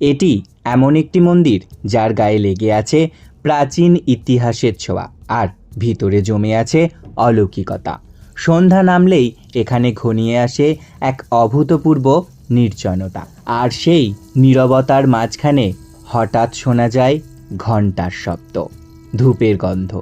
এটি এমন একটি মন্দির যার গায়ে লেগে আছে প্রাচীন ইতিহাসের ছোঁয়া আর ভিতরে জমে আছে অলৌকিকতা। সন্ধ্যা নামলেই এখানে ঘনিয়ে আসে এক অভূতপূর্ব নির্জনতা। আর সেই নীরবতার মাঝখানে হঠাৎ শোনা যায় ঘণ্টার শব্দ, ধূপের গন্ধ,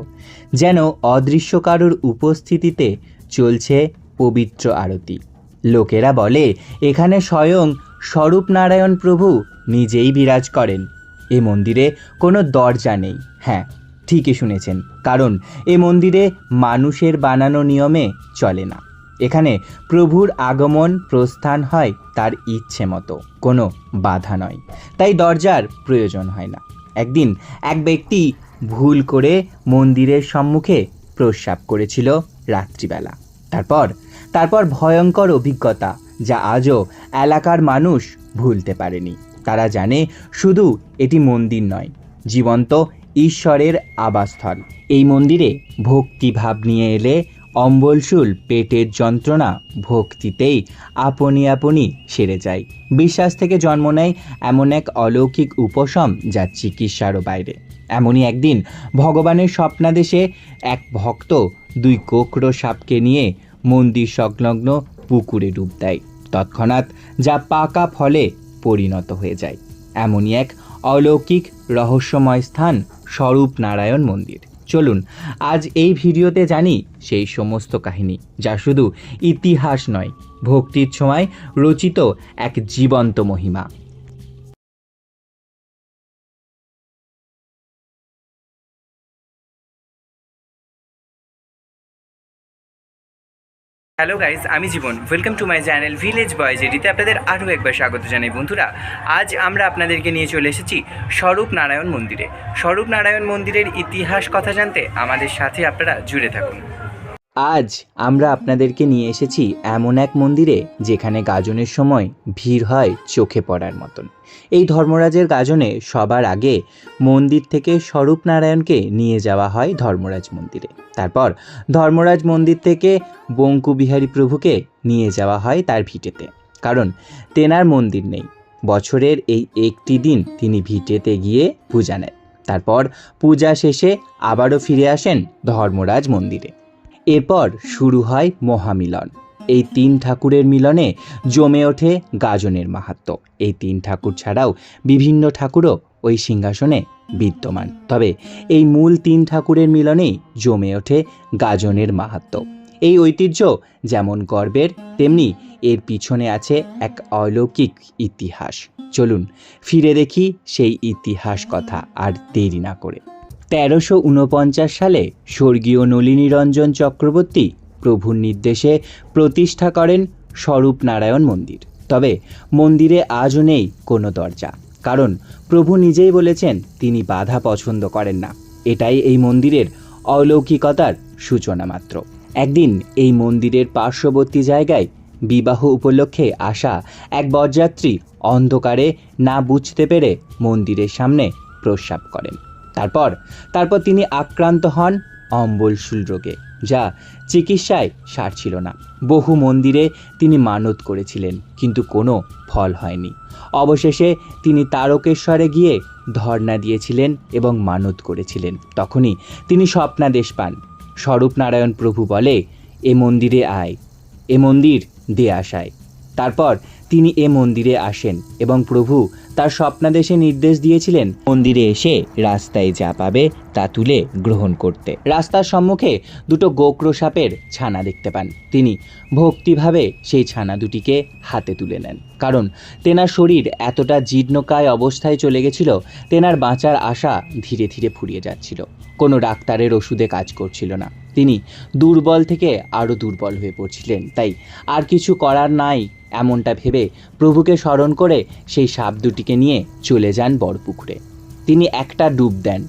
যেন অদৃশ্য কারোর উপস্থিতিতে চলছে পবিত্র আরতি। লোকেরা বলে, এখানে স্বয়ং স্বরূপ নারায়ণ প্রভু নিজেই বিরাজ করেন। এ মন্দিরে কোনো দরজা নেই। হ্যাঁ ঠিকই শুনেছেন, কারণ এ মন্দিরে মানুষের বানানো নিয়মে চলে না। এখানে প্রভুর আগমন, প্রস্থান হয় তার ইচ্ছে মতো। কোনো বাধা নয়। তাই দরজার প্রয়োজন হয় না। একদিন এক ব্যক্তি ভুল করে মন্দিরের সম্মুখে প্রস্রাব করেছিল রাত্রিবেলা। তারপর তারপর ভয়ঙ্কর অভিজ্ঞতা যা আজও এলাকার মানুষ ভুলতে পারেনি। তারা জানে শুধু এটি মন্দির নয়, জীবন্ত ঈশ্বরের আবাসস্থল। এই মন্দিরে ভক্তিভাব নিয়ে এলে অম্বলশুল পেটের যন্ত্রণা ভক্তিতেই আপনি আপনি সেরে যায়। বিশ্বাস থেকে জন্ম নেয় এমন এক অলৌকিক উপশম যা চিকিৎসারও বাইরে। এমনই একদিন ভগবানের স্বপ্নাদেশে এক ভক্ত দুই কোকড়ো সাপকে নিয়ে মন্দির সংলগ্ন পুকুরে ডুব দেয়। তৎক্ষণাৎ যা পাকা ফলে পরিণত হয়ে যায়। এমনই এক অলৌকিক রহস্যময় স্থান, স্বরূপ নারায়ণ মন্দির। চলুন, আজ এই ভিডিওতে জানি সেই সমস্ত কাহিনী, যা শুধু ইতিহাস নয়, ভক্তির ছোঁয়ায় রচিত এক জীবন্ত মহিমা। হ্যালো গাইজ আমি Jiban. Welcome to my channel village boys এটিতে আপনাদের আরও একবার স্বাগত জানাই বন্ধুরা। আজ আমরা আপনাদেরকে নিয়ে চলে এসেছি স্বরূপ নারায়ণ মন্দিরে। স্বরূপ নারায়ণ মন্দিরের ইতিহাস কথা জানতে আমাদের সাথে আপনারা জুড়ে থাকুন। আজ আমরা আপনাদেরকে নিয়ে এসেছি এমন এক মন্দিরে যেখানে গাজনের সময় ভিড় হয় চোখে পড়ার মতন। এই ধর্মরাজের গাজনে সবার আগে মন্দির থেকে স্বরূপ নারায়ণকে নিয়ে যাওয়া হয় ধর্মরাজ মন্দিরে। তারপর ধর্মরাজ মন্দির থেকে বঙ্কুবিহারী প্রভুকে নিয়ে যাওয়া হয় তার ভিটেতে। কারণ তেনার মন্দির নেই। বছরের এই একটি দিন তিনি ভিটেতে গিয়ে পূজা নেন। তারপর পূজা শেষে আবারও ফিরে আসেন ধর্মরাজ মন্দিরে। এরপর শুরু হয় মহামিলন। এই তিন ঠাকুরের মিলনে জমে ওঠে গাজনের মাহাত্ম্য। এই তিন ঠাকুর ছাড়াও বিভিন্ন ঠাকুরও ওই সিংহাসনে বিদ্যমান। তবে এই মূল তিন ঠাকুরের মিলনেই জমে ওঠে গাজনের মাহাত্ম্য। এই ঐতিহ্য যেমন গর্বের, তেমনি এর পিছনে আছে এক অলৌকিক ইতিহাস। চলুন ফিরে দেখি সেই ইতিহাস কথা আর দেরি না করে। তেরোশো উনপঞ্চাশ সালে স্বর্গীয় নলিনীরঞ্জন চক্রবর্তী প্রভুর নির্দেশে প্রতিষ্ঠা করেন স্বরূপ নারায়ণ মন্দির। তবে মন্দিরে আজও নেই কোনো দরজা। কারণ প্রভু নিজেই বলেছেন, তিনি বাধা পছন্দ করেন না। এটাই এই মন্দিরের অলৌকিকতার সূচনা মাত্র। একদিন এই মন্দিরের পার্শ্ববর্তী জায়গায় বিবাহ উপলক্ষে আসা এক বরযাত্রী অন্ধকারে না বুঝতে পেরে মন্দিরের সামনে প্রস্রাব করেন। তারপর তারপর তিনি আক্রান্ত হন অম্বলশুল রোগে যা চিকিৎসায় সারছিল না। বহু মন্দিরে তিনি মানত করেছিলেন, কিন্তু কোনো ফল হয়নি। অবশেষে তিনি তারকেশ্বরে গিয়ে ধর্ণা দিয়েছিলেন এবং মানত করেছিলেন। তখনই তিনি স্বপ্নাদেশ পান। স্বরূপ নারায়ণ প্রভু বলে, এ মন্দিরে আয়, এ মন্দির দে আসায় তারপর তিনি এ মন্দিরে আসেন এবং প্রভু, তার স্বপ্নাদেশে নির্দেশ দিয়েছিলেন, মন্দিরে এসে রাস্তায় যা পাবে তা তুলে গ্রহণ করতে। রাস্তার সম্মুখে দুটো গোক্র সাপের ছানা দেখতে পান। তিনি ভক্তিভাবে সেই ছানা দুটিকে হাতে তুলে নেন। কারণ তেনার শরীর এতটা জীর্ণকায় অবস্থায় চলে গেছিল, তেনার বাঁচার আশা ধীরে ধীরে ফুরিয়ে যাচ্ছিল। কোনো ডাক্তারের ওষুধে কাজ করছিল না। তিনি দুর্বল থেকে আরও দুর্বল হয়ে পড়ছিলেন, তাই আর কিছু করার নাই এমনটা ভেবে প্রভুকে স্মরণ করে সেই সাপ দুটিকে নিয়ে চলে যান বড়পুকুরে। তিনি একটা ডুব দেন।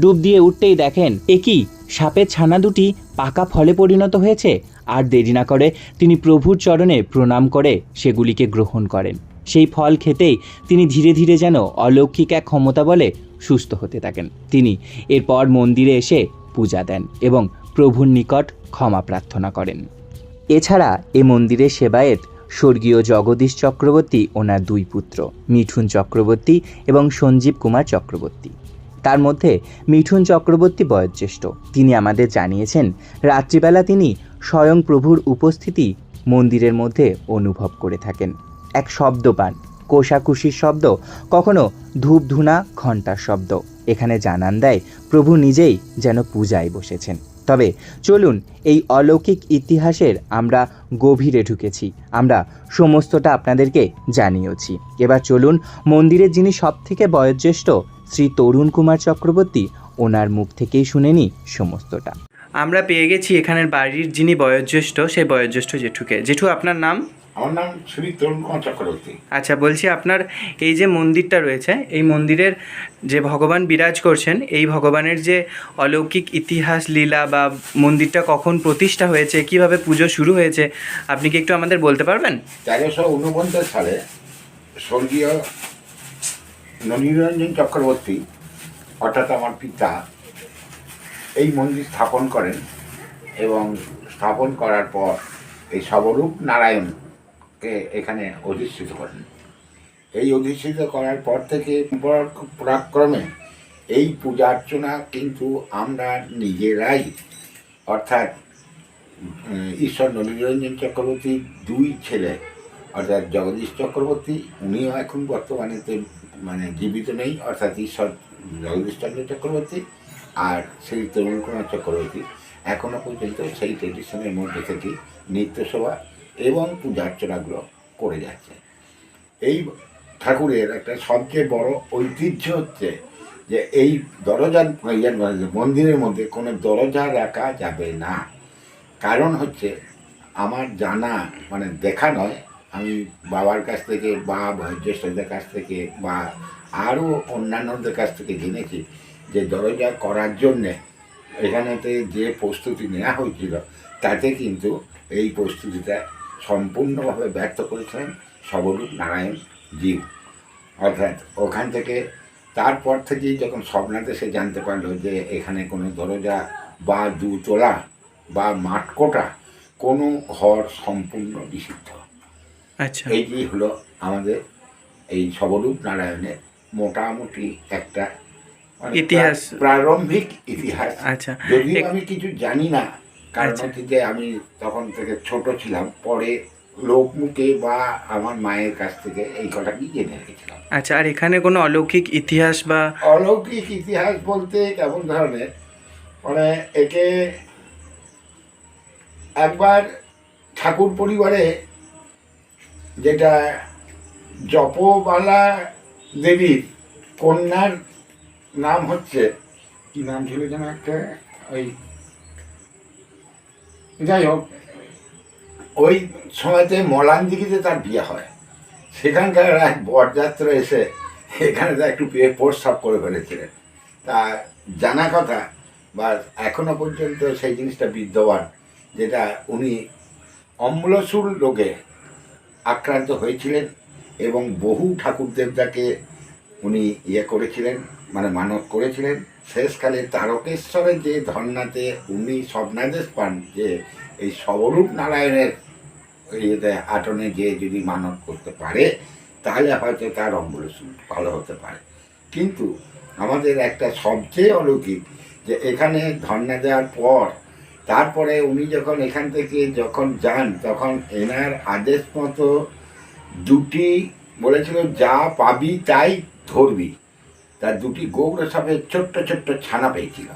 ডুব দিয়ে উঠতেই দেখেন একই সাপের ছানা দুটি পাকা ফলে পরিণত হয়েছে? আর দেরি না করে তিনি প্রভুর চরণে প্রণাম করে সেগুলিকে গ্রহণ করেন। সেই ফল খেতেই তিনি ধীরে ধীরে যেন অলৌকিক এক ক্ষমতা বলে সুস্থ হতে থাকেন। তিনি এরপর মন্দিরে এসে পূজা দেন এবং প্রভুর নিকট ক্ষমা প্রার্থনা করেন। এছাড়া এ মন্দিরের সেবায়েত স্বর্গীয় জগদীশ চক্রবর্তী ওনার দুই পুত্র, মিঠুন চক্রবর্তী এবং সঞ্জীব কুমার চক্রবর্তী। তার মধ্যে মিঠুন চক্রবর্তী বয়োজ্যেষ্ঠ। তিনি আমাদের জানিয়েছেন, রাত্রিবেলা তিনি স্বয়ং প্রভুর উপস্থিতি মন্দিরের মধ্যে অনুভব করে থাকেন। এক শব্দ পান, কোষাকুষির শব্দ, কখনো ধূপ ধুনা ঘণ্টার শব্দ। এখানে জানান দেয়, প্রভু নিজেই যেন পূজায় বসেছেন। তবে চলুন এই অলৌকিক ইতিহাসের আমরা গভীরে ঢুকেছি। আমরা সমস্তটা আপনাদেরকে জানিয়েছি এবার চলুন মন্দিরের যিনি সবথেকে বয়োজ্যেষ্ঠ, শ্রী তরুণ কুমার চক্রবর্তী, ওনার মুখ থেকেই শুনে নিই সমস্তটা। আমরা পেয়ে গেছি এখানের বাড়ির যিনি বয়োজ্যেষ্ঠ, সেই বয়োজ্যেষ্ঠ জেঠুকে। জেঠু, আপনার নাম? আমার নাম শ্রী তরুণ কুমার চক্রবর্তী। আচ্ছা বলছি আপনার এই যে মন্দিরটা রয়েছে এই মন্দিরের যে ভগবান বিরাজ করছেন এই ভগবানের যে অলৌকিক ইতিহাস লীলা বা মন্দিরটা কখন প্রতিষ্ঠা হয়েছে কীভাবে পুজো শুরু হয়েছে আপনি কি একটু আমাদের বলতে পারবেন? তেরোশো উনপঞ্চাশ সালে স্বর্গীয় ননীরঞ্জন চক্রবর্তী অর্থাৎ আমার পিতা এই মন্দির স্থাপন করেন এবং স্থাপন করার পর এই সবরূপ নারায়ণকে এখানে অধিষ্ঠিত করেন? এই অধিষ্ঠিত করার পর থেকে পরাক্রমে এই পূজা অর্চনা কিন্তু আমরা নিজেরাই, অর্থাৎ ঈশ্বর নবীরঞ্জন চক্রবর্তীর দুই ছেলে, অর্থাৎ জগদীশ চক্রবর্তী, উনিও এখন বর্তমানে মানে জীবিত নেই, অর্থাৎ ঈশ্বর জগদীশ চন্দ্র চক্রবর্তী আর শ্রী তরুণ কুমার চক্রবর্তী। এখনও পর্যন্ত সেই ট্রেডিশনের মধ্যে থেকে নিত্যসভা এবং পূজা অর্চনাগুলো করে যাচ্ছে। এই ঠাকুরের একটা সবচেয়ে বড় ঐতিহ্য হচ্ছে যে এই দরজার মন্দিরের মধ্যে কোনো দরজা রাখা যাবে না। কারণ হচ্ছে আমার জানা মানে দেখা নয়, আমি বাবার কাছ থেকে বা বয়োজ্যেষ্ঠদের কাছ থেকে বা আরও অন্যান্যদের কাছ থেকে জেনেছি যে দরজা করার জন্যে এখানেতে যে প্রস্তুতি নেওয়া হয়েছিল, তাতে কিন্তু এই প্রস্তুতিটা সম্পূর্ণভাবে ব্যর্থ করেছিলেন সবরূপ নারায়ণ জীব অর্থাৎ ওখান থেকে তারপর থেকেই যখন স্বপ্নাতে সে জানতে পারল যে এখানে কোনো দরজা বা দুতলা বা মাঠকোটা কোনো ঘর সম্পূর্ণ নিষিদ্ধ। আচ্ছা। এইটি হলো আমাদের এই সবরূপ নারায়ণের মোটামুটি একটা মানে ইতিহাস। প্রারম্ভিক ইতিহাস। আচ্ছা। যদিও এক- আমি কিছু জানি না কারণ। হচ্ছে যে আমি তখন থেকে ছোট ছিলাম পরে লোকমুখে বা আমার মায়ের কাছ থেকে এই কথাটি জেনে রেখেছিলাম। আচ্ছা আর এখানে কোনো অলৌকিক ইতিহাস বা অলৌকিক ইতিহাস বলতে কেমন ধরনের? মানে একে একবার ঠাকুর পরিবারে যেটা জপবালা দেবীর কন্যার নাম হচ্ছে কি নাম ছিল যেন একটা? ওই যাই হোক। ওই সময়তে মলানদিঘিতে তার বিয়ে হয়। সেখানকার এক বরযাত্রা এসে এখানে তো একটু পেয়ে প্রস্রাব করে ফেলেছিলেন। তা জানা কথা বা এখনও পর্যন্ত সেই জিনিসটা বিদ্যমান, যেটা উনি অম্লসুল রোগে আক্রান্ত হয়েছিলেন এবং বহু ঠাকুর দেবতাকে উনি ইয়ে করেছিলেন মানে মানত করেছিলেন। শেষকালে তারকেশ্বরের যে ধর্নাতে উনি স্বপ্নাদেশ পান, যে এই সবরূপ নারায়ণের ইয়েতে আটনে যে যদি মানত করতে পারে, তাহলে হয়তো তার অম্বলসুল ভালো হতে পারে। কিন্তু আমাদের একটা সবচেয়ে অলৌকিক, যে এখানে ধর্ণা দেওয়ার পর, তারপরে উনি যখন এখান থেকে যখন যান, তখন এনার আদেশ মতো দুটি বলেছিল, যা পাবি তাই ধরবি। তার দুটি গৌড় সাপের ছোট্ট ছোট্ট ছানা পেয়েছিল।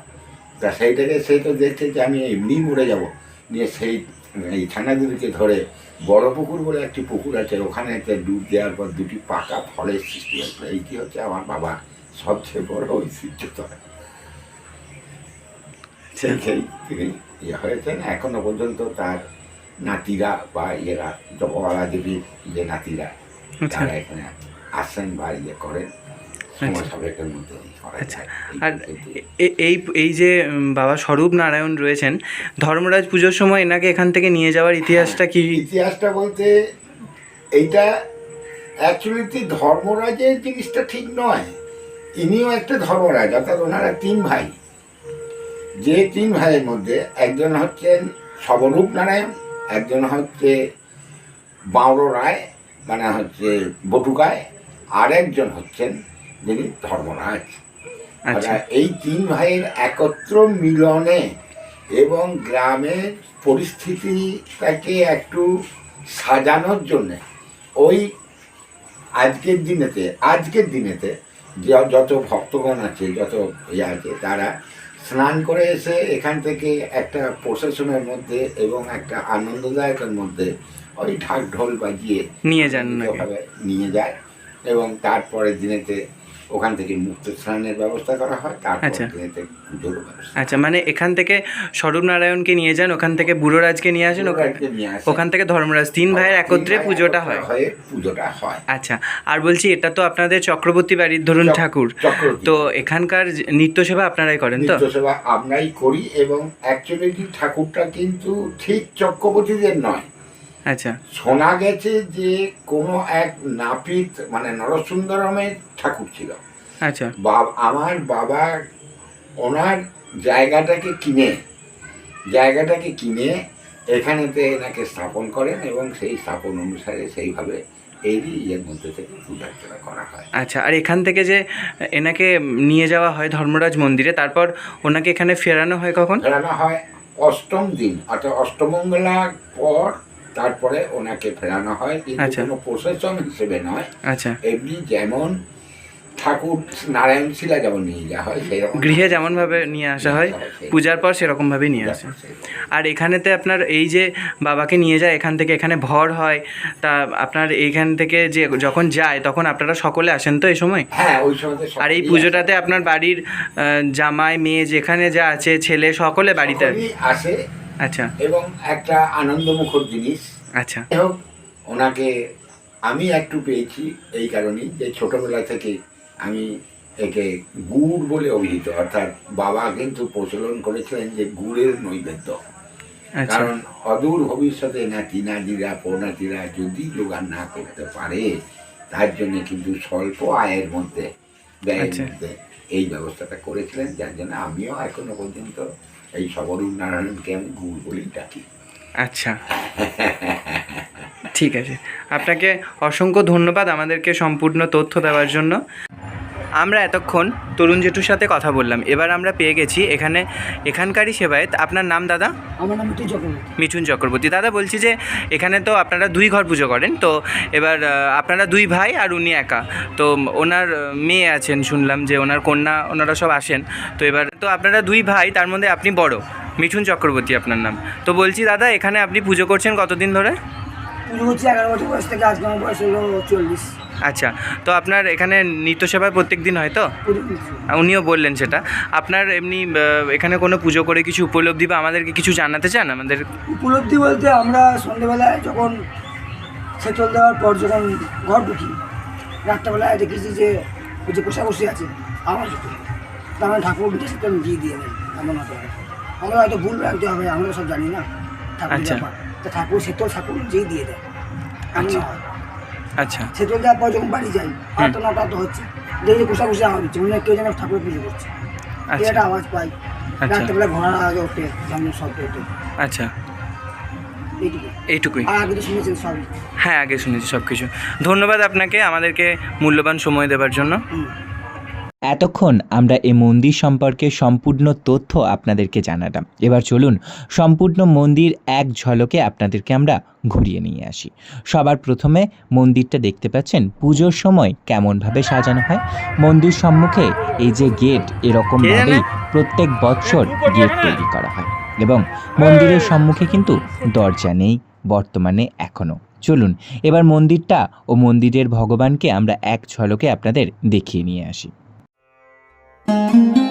তা সেইটাকে সে তো দেখছে যে আমি এমনি মরে যাব। নিয়ে সেই এই ছানা দুটিকে ধরে বড় পুকুর বলে একটি পুকুর আছে ওখানে একটা ডুব দেওয়ার পর দুটি পাকা ফলের সৃষ্টি হয়েছিল। এইটি হচ্ছে? আমার বাবা সবচেয়ে বড় ঐতিহ্যতর আচ্ছা। সেই তিনি ইয়ে হয়েছেন। এখনও পর্যন্ত তার নাতিরা বা ইয়েরা জপবালা দেবীর যে নাতিরা আচ্ছা। তারা এখানে আসেন বা ইয়ে করেন। আচ্ছা, যায়। আর এই- এই যে বাবা স্বরূপ নারায়ণ রয়েছেন ধর্মরাজ পুজোর সময় এনাকে এখান থেকে নিয়ে যাওয়ার ইতিহাসটা কি? ইতিহাসটা বলতে এইটা অ্যাকচুয়ালি ধর্মরাজের জিনিসটা ঠিক নয়। ইনিও একটা ধর্মরাজ অর্থাৎ ওনারা তিন ভাই। যে তিন ভাইয়ের মধ্যে একজন হচ্ছেন সবরূপ নারায়ণ একজন হচ্ছে বাউড়ো রায় মানে হচ্ছে বটুকায় আরেকজন হচ্ছেন যিনি ধর্মরাজ আচ্ছা। এই তিন ভাইয়ের একত্র মিলনে এবং গ্রামের পরিস্থিতিটাকে একটু সাজানোর জন্য ওই আজকের দিনেতে আজকের দিনেতে যত ভক্তগণ আছে যত ইয়ে আছে তারা স্নান করে এসে এখান থেকে একটা প্রশাসনের মধ্যে এবং একটা আনন্দদায়কের মধ্যে ওই ঢাক ঢোল বাজিয়ে নিয়ে যান নিয়ে যায় এবং তারপরের দিনেতে ওখান থেকে মুক্ত স্নানের ব্যবস্থা করা হয় তারপর আচ্ছা। পুজোর ব্যবস্থা আচ্ছা মানে এখান থেকে স্বরূপ নারায়ণকে নিয়ে যান ওখান থেকে বুড়োরাজকে নিয়ে আসেন ওখান থেকে ধর্মরাজ তিন ভাইয়ের একত্রে পুজোটা হয়। পুজোটা হয়। আচ্ছা আর বলছি এটা তো আপনাদের চক্রবর্তী বাড়ির ধরুন ঠাকুর। তো এখানকার নিত্য সেবা আপনারাই করেন তো? সেবা আমরাই করি এবং অ্যাকচুয়ালি ঠাকুরটা কিন্তু ঠিক চক্রবর্তীদের নয়। আচ্ছা। শোনা গেছে যে কোনো এক নাপিত মানে নরসুন্দরমের ঠাকুর ছিল। আচ্ছা। আমার বাবা ওনার জায়গাটাকে কিনে জায়গাটাকে কিনে এখানেতে এনাকে স্থাপন করেন এবং সেই স্থাপন অনুসারে সেইভাবে এই ইয়ের মধ্যে থেকে পূজা অর্চনা করা হয়। আচ্ছা আর এখান থেকে যে এনাকে নিয়ে যাওয়া হয় ধর্মরাজ মন্দিরে তারপর ওনাকে এখানে ফেরানো হয় কখন? ফেরানো হয় অষ্টম দিন অর্থাৎ অষ্টমঙ্গলার পর তারপরে ওনাকে ফেরানো হয় কিন্তু আচ্ছা। কোনো প্রসেশন হিসেবে নয়। আচ্ছা। এমনি যেমন ঠাকুর নারায়ণ শিলা যেমন নিয়ে যাওয়া হয় সেই রকম গৃহে যেমনভাবে নিয়ে আসা হয় পূজার পর সেরকমভাবেই নিয়ে আসে। আর এখানেতে আপনার এই যে বাবাকে নিয়ে যায় এখান থেকে এখানে ভর হয় তা আপনার এইখান থেকে যে যখন যায় তখন আপনারা সকলে আসেন তো এই সময়? হ্যাঁ ওই সময় আর এই পুজোটাতে আপনার বাড়ির জামাই মেয়ে যেখানে যা আছে ছেলে সকলে বাড়িতে আসে। আচ্ছা। এবং একটা আনন্দমুখর জিনিস। আচ্ছা। হোক ওনাকে আমি একটু পেয়েছি এই কারণেই যে ছোটবেলা থেকে আমি একে গুড় বলে অভিহিত অর্থাৎ বাবা কিন্তু প্রচলন করেছিলেন যে গুড়ের নৈবেদ্য। আচ্ছা। কারণ অদূর ভবিষ্যতে নাতি নাতিরা পৌনাতিরা যদি জোগাড় না করতে পারে তার জন্য কিন্তু স্বল্প আয়ের মধ্যে ব্যয়ের আচ্ছা। মধ্যে এই ব্যবস্থাটা করেছিলেন যার জন্য আমিও এখনও পর্যন্ত এই নারায়ণকে আমি বলেই ডাকি। আচ্ছা। ঠিক আছে। আপনাকে অসংখ্য ধন্যবাদ আমাদেরকে সম্পূর্ণ তথ্য দেওয়ার জন্য। আমরা এতক্ষণ তরুণ জেঠুর সাথে কথা বললাম। এবার আমরা পেয়ে গেছি এখানে এখানকারই সেবায়ত। আপনার নাম দাদা? আমার নাম মিঠু চক্রবর্তী। মিঠুন চক্রবর্তী। দাদা বলছি যে এখানে তো আপনারা দুই ঘর পুজো করেন। তো এবার আপনারা দুই ভাই আর উনি একা। তো ওনার মেয়ে আছেন শুনলাম যে ওনার কন্যা ওনারা সব আসেন। তো এবার তো আপনারা দুই ভাই তার মধ্যে আপনি বড়। মিঠুন চক্রবর্তী আপনার নাম। তো বলছি দাদা এখানে আপনি পুজো করছেন কতদিন ধরে? পুজো হচ্ছে এগারো বছর বয়স থেকে আজকে আমার বয়স হলো চল্লিশ। আচ্ছা তো আপনার এখানে নিত্য সেবা প্রত্যেক দিন হয় তো? উনিও বললেন সেটা। আপনার এমনি এখানে কোনো পুজো করে কিছু উপলব্ধি বা আমাদেরকে কিছু জানাতে চান আমাদের? উপলব্ধি বলতে আমরা সন্ধ্যেবেলায় যখন সেচল দেওয়ার পর যখন ঘর ঢুকি রাত্রেবেলায় দেখেছি যে ওই যে কোষাকষি আছে আমার তারা ঠাকুর সেটা দিয়ে দিয়ে এমন হতে পারে। আমরা হয়তো ভুল রাখতে হবে আমরা সব জানি না ঠাকুর আচ্ছা। তা ঠাকুর সেতল ঠাকুর যেই দিয়ে দেয় এমন আচ্ছা। হয়। আচ্ছা। সেটল দেওয়ার পর যখন বাড়ি যাই আর তো নটা তো হচ্ছে দেখি কোষাকষি আওয়াজ হচ্ছে মনে হয় কেউ যেন ঠাকুর পুজো করছে। আচ্ছা। একটা আওয়াজ পাই আচ্ছা। রাত্রেবেলা ঘোড়ার আওয়াজ ওঠে যেমন শব্দ ওঠে। আচ্ছা। এইটুকুই। হ্যাঁ আগে শুনেছি সব কিছু ধন্যবাদ আপনাকে আমাদেরকে মূল্যবান সময় দেওয়ার জন্য। এতক্ষণ আমরা এই মন্দির সম্পর্কে সম্পূর্ণ তথ্য আপনাদেরকে জানালাম। এবার চলুন সম্পূর্ণ মন্দির এক ঝলকে আপনাদেরকে আমরা ঘুরিয়ে নিয়ে আসি। সবার প্রথমে মন্দিরটা দেখতে পাচ্ছেন পুজোর সময় কেমনভাবে সাজানো হয়। মন্দির সম্মুখে এই যে গেট এরকমভাবেই প্রত্যেক বছর গেট তৈরি করা হয় এবং মন্দিরের সম্মুখে কিন্তু দরজা নেই বর্তমানে এখনও চলুন এবার মন্দিরটা ও মন্দিরের ভগবানকে আমরা এক ঝলকে আপনাদের দেখিয়ে নিয়ে আসি। Thank you.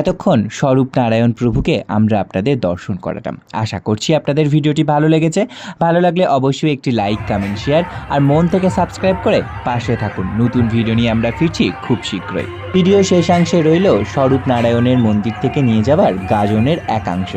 এতক্ষণ স্বরূপ নারায়ণ প্রভুকে আমরা আপনাদের দর্শন করাতাম। আশা করছি আপনাদের ভিডিওটি ভালো লেগেছে। ভালো লাগলে অবশ্যই একটি লাইক কমেন্ট শেয়ার আর মন থেকে সাবস্ক্রাইব করে পাশে থাকুন। নতুন ভিডিও নিয়ে আমরা ফিরছি খুব শীঘ্রই। ভিডিও শেষাংশে রইল স্বরূপ নারায়ণের মন্দির থেকে নিয়ে যাওয়ার গাজনের একাংশ।